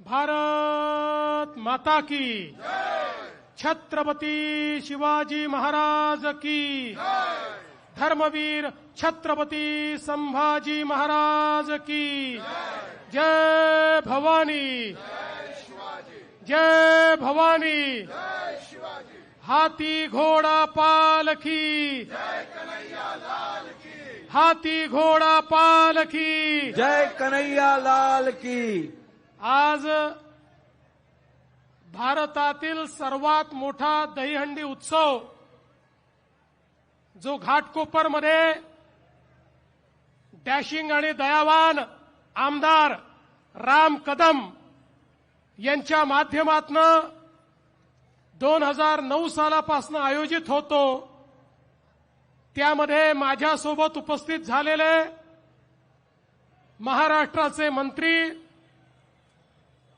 भारत माता की। छत्रपति शिवाजी महाराज की। धर्मवीर छत्रपति संभाजी महाराज की। जय भवानी। जय भवानी। हाथी घोडा पाल की। हाथी घोडा पाल की। जय कन्हैया लाल की। आज भारतातील सर्वात मोठा दहीहंडी उत्सव जो घाटकोपरमध्ये डॅशिंग आणि दयावान आमदार राम कदम यांच्या माध्यमातनं दोन हजार नऊ सालापासून आयोजित होतो. त्यामध्ये माझ्यासोबत उपस्थित झालेले महाराष्ट्राचे मंत्री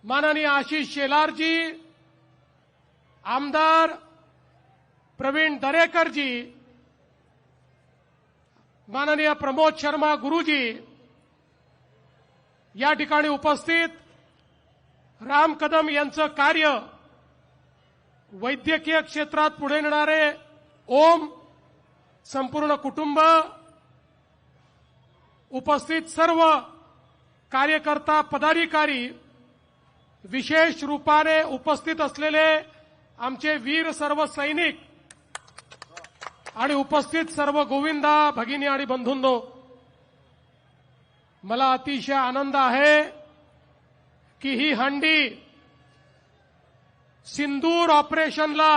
माननीय आशिष शेलारजी आमदार प्रवीण दरेकरजी माननीय प्रमोद शर्मा गुरुजी या ठिकाणी उपस्थित राम कदम यांचं कार्य वैद्यकीय क्षेत्रात पुढे नेणारे ओम संपूर्ण कुटुंब उपस्थित सर्व कार्यकर्ता पदाधिकारी विशेष रूपाने उपस्थित असलेले आमचे वीर सर्व सैनिक आणि उपस्थित सर्व गोविंदा भगिनी आणि बंधूंनो मला अतिशय आनंद आहे की ही हंडी सिंदूर ऑपरेशनला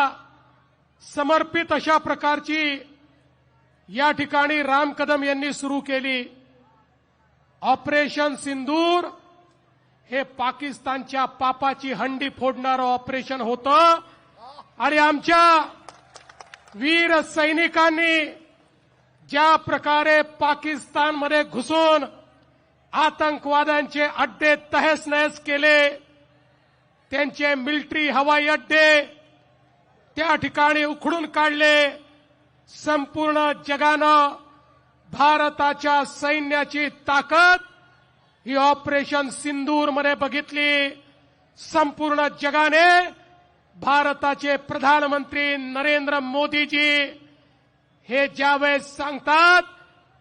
समर्पित अशा प्रकारची या ठिकाणी राम कदम यांनी सुरू केली. ऑपरेशन सिंदूर हे पाकिस्तानच्या पापाची हंडी फोडणारं ऑपरेशन होतं. आणि आमच्या वीर सैनिकांनी ज्या प्रकारे पाकिस्तानमध्ये घुसून आतंकवाद्यांचे अड्डे तहस नहस केले त्यांचे मिलिटरी हवाई अड्डे त्या ठिकाणी उखडून काढले संपूर्ण जगानं भारताच्या सैन्याची ताकद ही ऑपरेशन सिंदूरमध्ये बघितली. संपूर्ण जगाने भारताचे प्रधानमंत्री नरेंद्र मोदीजी हे ज्यावेळेस सांगतात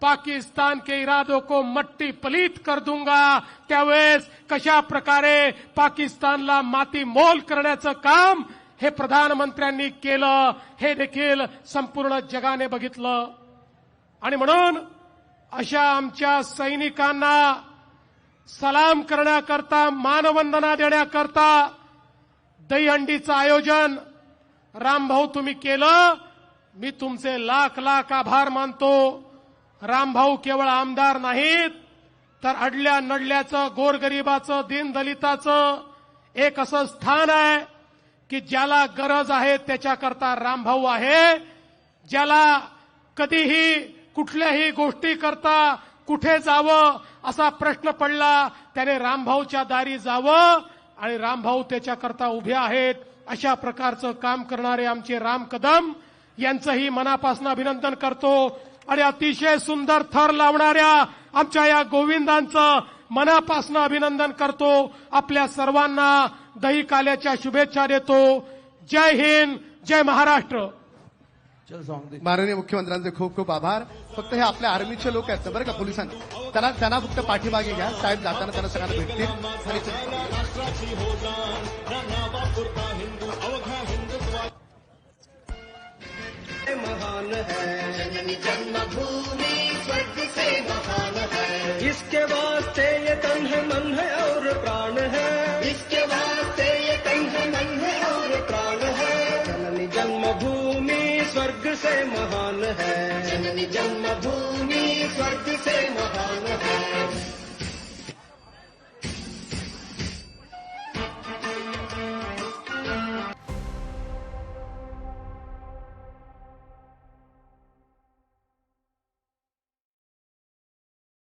पाकिस्तान के इरादों को मट्टी पलीत कर दूंगा त्यावेळेस कशा प्रकारे पाकिस्तानला माती मोल करण्याचं काम हे प्रधानमंत्र्यांनी केलं हे देखील संपूर्ण जगाने बघितलं. आणि म्हणून अशा आमच्या सैनिकांना सलाम करण्याकरता मानवंदना देण्याकरता दहीहंडीचं आयोजन. रामभाऊ तुम्ही केलं? मी तुमचे लाख लाख आभार मानतो. रामभाऊ केवळ आमदार नाहीत तर अडल्या नडल्याचं गोरगरिबाचं दीनदलिताचं एक असं स्थान आहे की ज्याला गरज आहे त्याच्याकरता रामभाऊ आहे. ज्याला कधीही कुठल्याही गोष्टी करता कुठे जावं असा प्रश्न पडला त्याने रामभाऊच्या दारी जावं आणि रामभाऊ त्याच्याकरता उभे आहेत. अशा प्रकारचं काम करणारे आमचे राम कदम यांचंही मनापासून अभिनंदन करतो. आणि अतिशय सुंदर थर लावणाऱ्या आमच्या या गोविंदांचं मनापासून अभिनंदन करतो. आपल्या सर्वांना दही काल्याच्या शुभेच्छा देतो. जय हिंद जय महाराष्ट्र. माननीय मुख्यमंत्र्यांचे खूप खूप आभार. फक्त हे आपल्या आर्मीचे लोक आहेत बरं का पोलिसांनी त्यांना त्यांना फक्त पाठीमागे घ्या. साहेब जाताना त्यांना सगळ्यांना भेटतील. महान है जन्मभूमि स्वर्ग से महान है इसके वास्ते ये तन है मन है और प्राण है। इसके से महान है। जन्मभूमि स्वर्ग से महान है।